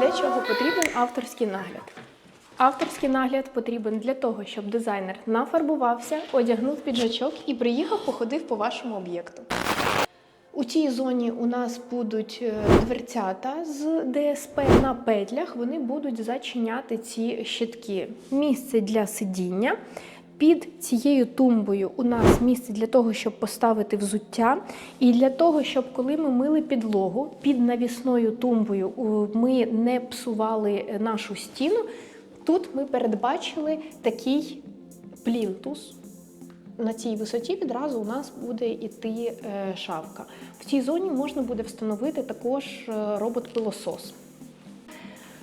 Для чого потрібен авторський нагляд? Авторський нагляд потрібен для того, щоб дизайнер нафарбувався, одягнув піджачок і приїхав, походив по вашому об'єкту. У цій зоні у нас будуть е, дверцята з ДСП на петлях. Вони будуть зачиняти ці щитки. Місце для сидіння. Під цією тумбою у нас місце для того, щоб поставити взуття, і для того, щоб коли ми мили підлогу під навісною тумбою, ми не псували нашу стіну. Тут ми передбачили такий плінтус. На цій висоті відразу у нас буде йти е, шавка. В цій зоні можна буде встановити також е, робот-пилосос.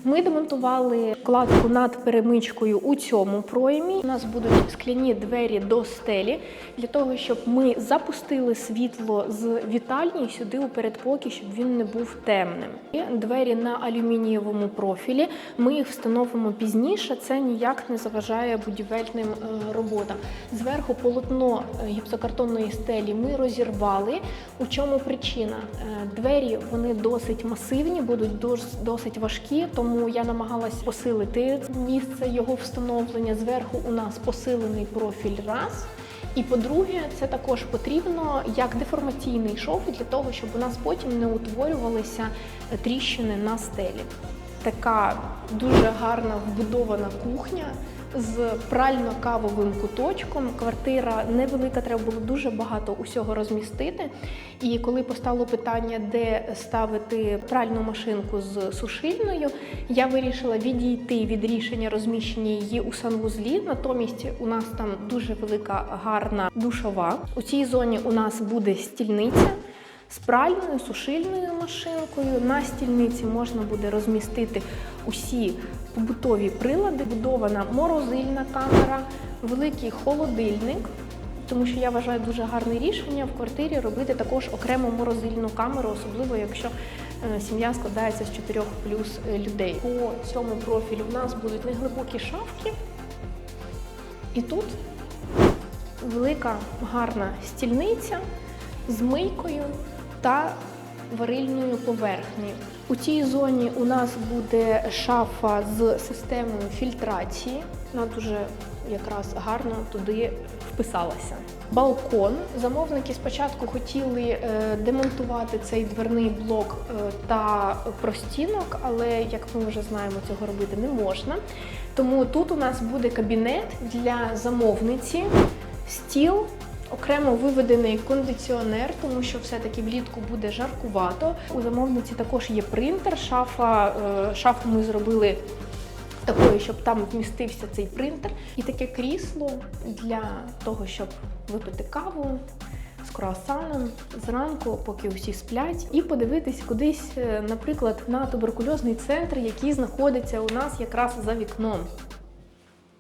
Ми демонтували кладку над перемичкою у цьому проймі. У нас будуть скляні двері до стелі для того, щоб ми запустили світло з вітальні сюди у передпокій, щоб він не був темним. І двері на алюмінієвому профілі. Ми їх встановимо пізніше. Це ніяк не заважає будівельним е, роботам. Зверху полотно е, гіпсокартонної стелі ми розірвали. У чому причина? Е, Двері вони досить масивні, будуть дос- досить важкі, тому я намагалась посилити місце його встановлення. Зверху у нас посилений профіль раз. І по-друге, це також потрібно як деформаційний шов для того, щоб у нас потім не утворювалися тріщини на стелі. Така дуже гарна вбудована кухня з прально-кавовим куточком. Квартира невелика, треба було дуже багато усього розмістити. І коли постало питання, де ставити пральну машинку з сушильною, я вирішила відійти від рішення розміщення її у санвузлі. Натомість у нас там дуже велика гарна душова. У цій зоні у нас буде стільниця. З пральною сушильною машинкою на стільниці можна буде розмістити усі побутові прилади, будована морозильна камера, великий холодильник. Тому що я вважаю дуже гарне рішення в квартирі робити також окрему морозильну камеру, особливо якщо е, сім'я складається з 4 плюс е, людей. По цьому профілю в нас будуть неглибокі шафки. І тут велика гарна стільниця з мийкою та варильною поверхнею. У цій зоні у нас буде шафа з системою фільтрації. Вона дуже якраз гарно туди вписалася. Балкон. Замовники спочатку хотіли е, демонтувати цей дверний блок е, та простінок, але як ми вже знаємо, цього робити не можна. Тому тут у нас буде кабінет для замовниці, стіл, окремо виведений кондиціонер, тому що все-таки влітку буде жаркувато. У замовниці також є принтер. Шафа, е, шафу ми зробили такою, щоб там вмістився цей принтер. І таке крісло для того, щоб випити каву з круасаном зранку, поки усі сплять, і подивитись кудись, е, наприклад, на туберкульозний центр, який знаходиться у нас якраз за вікном.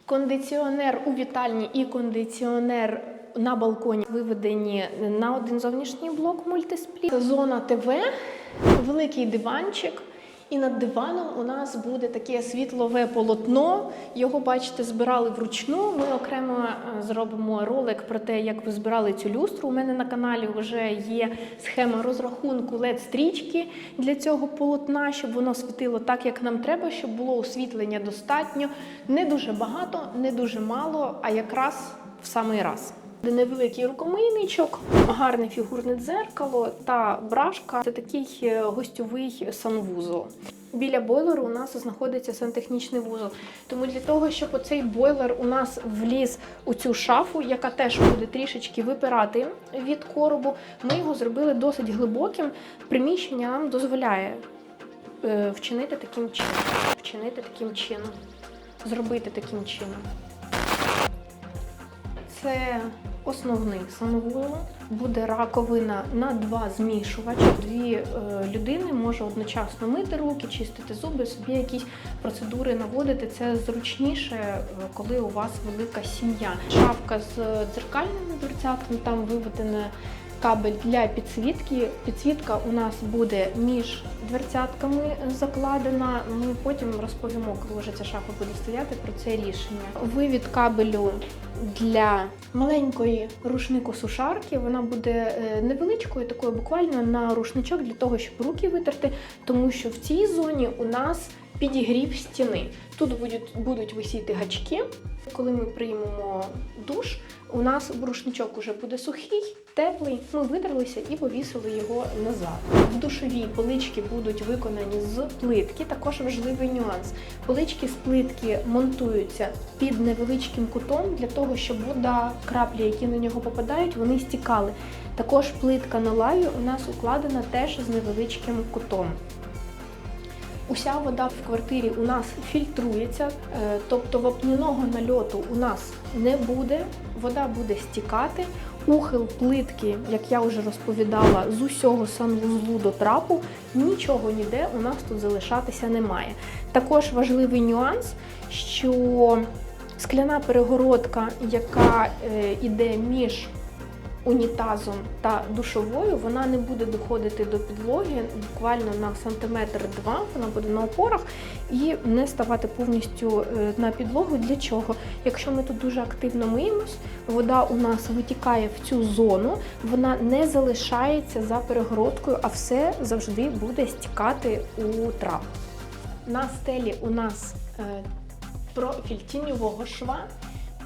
Кондиціонер у вітальні і кондиціонер на балконі виведені на один зовнішній блок мультиспліт. Зона ТВ, великий диванчик. І над диваном у нас буде таке світлове полотно. Його, бачите, збирали вручну. Ми окремо е, зробимо ролик про те, як ви збирали цю люстру. У мене на каналі вже є схема розрахунку led стрічки для цього полотна, щоб воно світило так, як нам треба, щоб було освітлення достатньо. Не дуже багато, не дуже мало, а якраз в самий раз. Невеликий рукомийничок, гарне фігурне дзеркало та брашка. Це такий е, гостьовий санвузол. Біля бойлеру у нас знаходиться сантехнічний вузол. Тому для того, щоб оцей бойлер у нас вліз у цю шафу, яка теж буде трішечки випирати від коробу, ми його зробили досить глибоким. Приміщення нам дозволяє е, вчинити таким чином. Вчинити таким чином. Зробити таким чином. Це основний санвузол. Буде раковина на два змішувачі. Дві е, людини може одночасно мити руки, чистити зуби, собі якісь процедури наводити. Це зручніше, е, коли у вас велика сім'я. Шафка з дзеркальними дверцятами, там виведене кабель для підсвітки. Підсвітка у нас буде між дверцятками закладена. Ми потім розповімо, коли вже ця шафа буде стояти про це рішення. Вивід кабелю для маленької рушнику-сушарки. Вона буде е, невеличкою, такою буквально на рушничок для того, щоб руки витерти, тому що в цій зоні у нас підігрів стіни. Тут будуть, будуть висіти гачки. Коли ми приймемо душ, у нас брушничок уже буде сухий, теплий. Ми видерлися і повісили його назад. В душовій полички будуть виконані з плитки. Також важливий нюанс. Полички з плитки монтуються під невеличким кутом для того, щоб вода, краплі, які на нього попадають, вони стікали. Також плитка на лаві у нас укладена теж з невеличким кутом. Уся вода в квартирі у нас фільтрується, е, тобто вапняного нальоту у нас не буде, вода буде стікати. Ухил плитки, як я вже розповідала, з усього санвузлу до трапу, нічого ніде у нас тут залишатися не має. Також важливий нюанс, що скляна перегородка, яка е, іде між унітазом та душовою, вона не буде доходити до підлоги буквально на сантиметр два, вона буде на опорах і не ставати повністю е, на підлогу. Для чого? Якщо ми тут дуже активно миємось, вода у нас витікає в цю зону, вона не залишається за перегородкою, а все завжди буде стікати у трап. На стелі у нас е, профіль тіньового шва.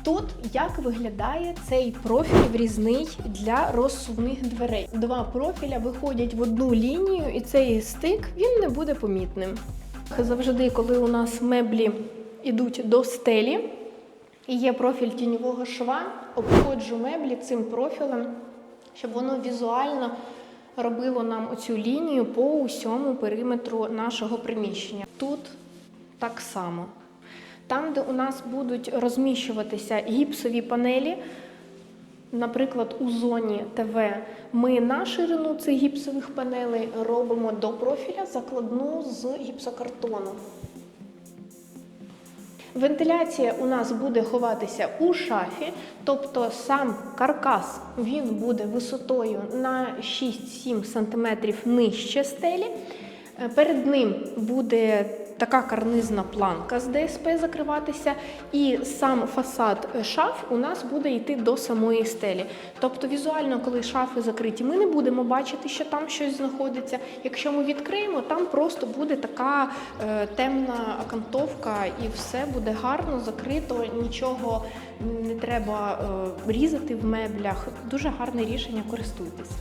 Тут як виглядає цей профіль врізний для розсувних дверей. Два профіля виходять в одну лінію, і цей стик він не буде помітним. Завжди, коли у нас меблі йдуть до стелі, і є профіль тіньового шва, обходжу меблі цим профілем, щоб воно візуально робило нам оцю лінію по усьому периметру нашого приміщення. Тут так само. Там, де у нас будуть розміщуватися гіпсові панелі, наприклад, у зоні ТВ, ми на ширину цих гіпсових панелей робимо до профіля закладну з гіпсокартону. Вентиляція у нас буде ховатися у шафі, тобто сам каркас він буде висотою на 6-7 см нижче стелі. Перед ним буде така карнизна планка з ДСП закриватися, і сам фасад шаф у нас буде йти до самої стелі. Тобто, візуально, коли шафи закриті, ми не будемо бачити, що там щось знаходиться. Якщо ми відкриємо, там просто буде така е, темна окантовка, і все буде гарно закрито, нічого не треба е, різати в меблях. Дуже гарне рішення, користуйтесь.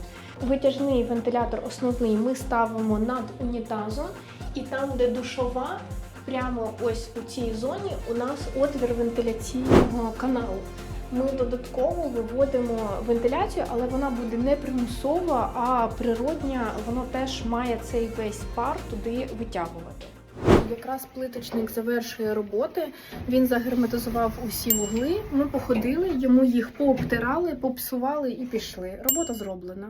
Витяжний вентилятор основний ми ставимо над унітазом, і там, де душова, прямо ось у цій зоні у нас отвір вентиляційного каналу. Ми додатково виводимо вентиляцію, але вона буде не примусова, а природня. Воно теж має цей весь пар туди витягувати. Якраз плиточник завершує роботи. Він загерметизував усі вугли. Ми походили, йому їх пообтирали, попсували і пішли. Робота зроблена.